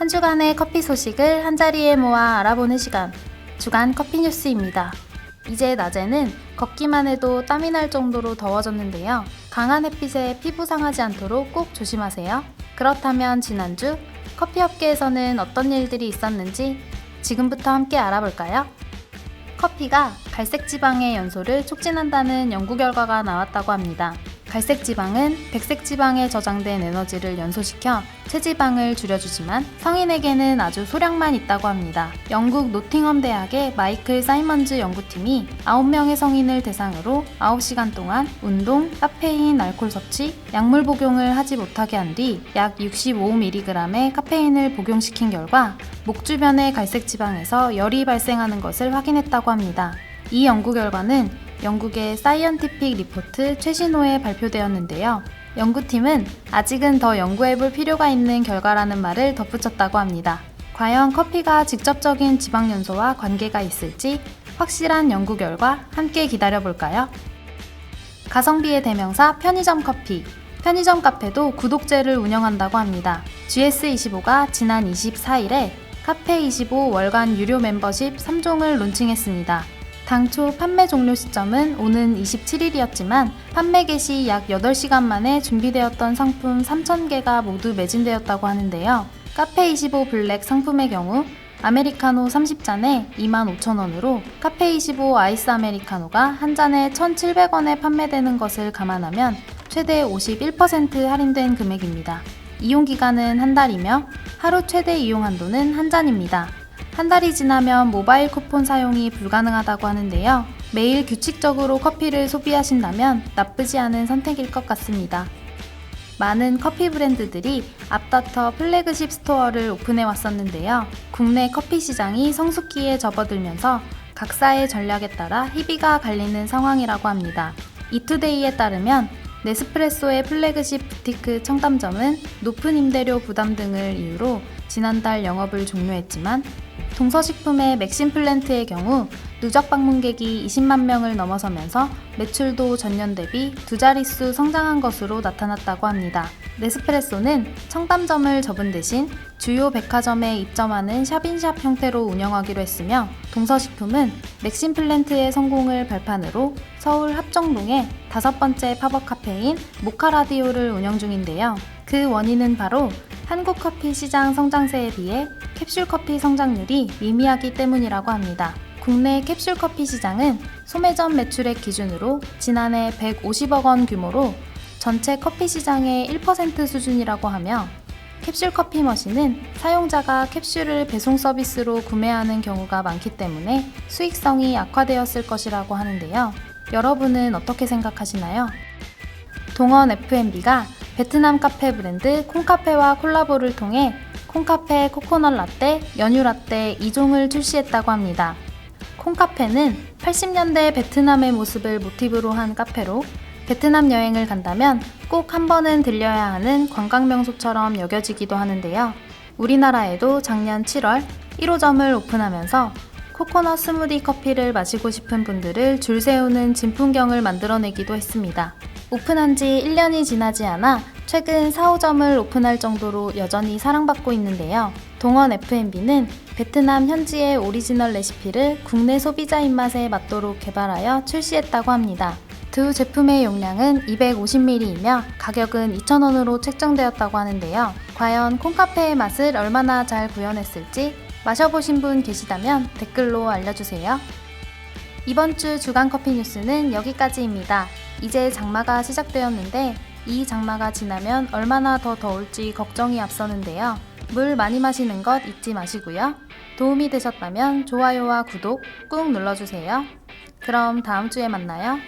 한 주간의 커피 소식을 한자리에 모아 알아보는 시간. 주간 커피 뉴스입니다. 이제 낮에는 걷기만 해도 땀이 날 정도로 더워졌는데요. 강한 햇빛에 피부 상하지 않도록 꼭 조심하세요. 그렇다면 지난주 커피 업계에서는 어떤 일들이 있었는지 지금부터 함께 알아볼까요? 커피가 갈색 지방의 연소를 촉진한다는 연구 결과가 나왔다고 합니다. 갈색 지방은 백색 지방에 저장된 에너지를 연소시켜 체지방을 줄여주지만 성인에게는 아주 소량만 있다고 합니다. 영국 노팅엄 대학의 마이클 사이먼즈 연구팀이 9명의 성인을 대상으로 9시간 동안 운동, 카페인, 알코올 섭취, 약물 복용을 하지 못하게 한 뒤 약 65mg의 카페인을 복용시킨 결과 목 주변의 갈색 지방에서 열이 발생하는 것을 확인했다고 합니다. 이 연구 결과는 영국의 사이언티픽 리포트 최신호에 발표되었는데요. 연구팀은 아직은 더 연구해 볼 필요가 있는 결과라는 말을 덧붙였다고 합니다. 과연 커피가 직접적인 지방 연소와 관계가 있을지 확실한 연구 결과 함께 기다려볼까요? 가성비의 대명사 편의점 커피. 편의점 카페도 구독제를 운영한다고 합니다. GS25가 지난 24일에 카페25 월간 유료 멤버십 3종을 론칭했습니다. 당초 판매 종료 시점은 오는 27일이었지만 판매 개시 약 8시간 만에 준비되었던 상품 3,000개가 모두 매진되었다고 하는데요. 카페25 블랙 상품의 경우 아메리카노 30잔에 25,000원으로 카페25 아이스 아메리카노가 한 잔에 1,700원에 판매되는 것을 감안하면 최대 51% 할인된 금액입니다. 이용 기간은 한 달이며 하루 최대 이용 한도는 한 잔입니다. 한 달이 지나면 모바일 쿠폰 사용이 불가능하다고 하는데요. 매일 규칙적으로 커피를 소비하신다면 나쁘지 않은 선택일 것 같습니다. 많은 커피 브랜드들이 앞다퉈 플래그십 스토어를 오픈해 왔었는데요. 국내 커피 시장이 성숙기에 접어들면서 각사의 전략에 따라 희비가 갈리는 상황이라고 합니다. 이투데이에 따르면 네스프레소의 플래그십 부티크 청담점은 높은 임대료 부담 등을 이유로 지난달 영업을 종료했지만 동서식품의 맥심 플랜트의 경우 누적 방문객이 20만 명을 넘어서면서 매출도 전년 대비 두 자릿수 성장한 것으로 나타났다고 합니다. 네스프레소는 청담점을 접은 대신 주요 백화점에 입점하는 샵인샵 형태로 운영하기로 했으며 동서식품은 맥심 플랜트의 성공을 발판으로 서울 합정동에 다섯 번째 팝업 카페인 모카라디오를 운영 중인데요. 그 원인은 바로 한국 커피 시장 성장세에 비해 캡슐 커피 성장률이 미미하기 때문이라고 합니다. 국내 캡슐 커피 시장은 소매점 매출액 기준으로 지난해 150억 원 규모로 전체 커피 시장의 1% 수준이라고 하며 캡슐 커피 머신은 사용자가 캡슐을 배송 서비스로 구매하는 경우가 많기 때문에 수익성이 악화되었을 것이라고 하는데요. 여러분은 어떻게 생각하시나요? 동원 F&B가 베트남 카페 브랜드 콩카페와 콜라보를 통해 콩카페 코코넛 라떼, 연유 라떼 2종을 출시했다고 합니다. 콩카페는 80년대 베트남의 모습을 모티브로 한 카페로 베트남 여행을 간다면 꼭 한 번은 들려야 하는 관광 명소처럼 여겨지기도 하는데요. 우리나라에도 작년 7월 1호점을 오픈하면서 코코넛 스무디 커피를 마시고 싶은 분들을 줄 세우는 진풍경을 만들어내기도 했습니다. 오픈한 지 1년이 지나지 않아 최근 4, 5점을 오픈할 정도로 여전히 사랑받고 있는데요. 동원 F&B는 베트남 현지의 오리지널 레시피를 국내 소비자 입맛에 맞도록 개발하여 출시했다고 합니다. 두 제품의 용량은 250ml이며 가격은 2,000원으로 책정되었다고 하는데요. 과연 콩카페의 맛을 얼마나 잘 구현했을지 마셔보신 분 계시다면 댓글로 알려주세요. 이번 주 주간 커피 뉴스는 여기까지입니다. 이제 장마가 시작되었는데 이 장마가 지나면 얼마나 더 더울지 걱정이 앞서는데요. 물 많이 마시는 것 잊지 마시고요. 도움이 되셨다면 좋아요와 구독 꾹 눌러주세요. 그럼 다음 주에 만나요.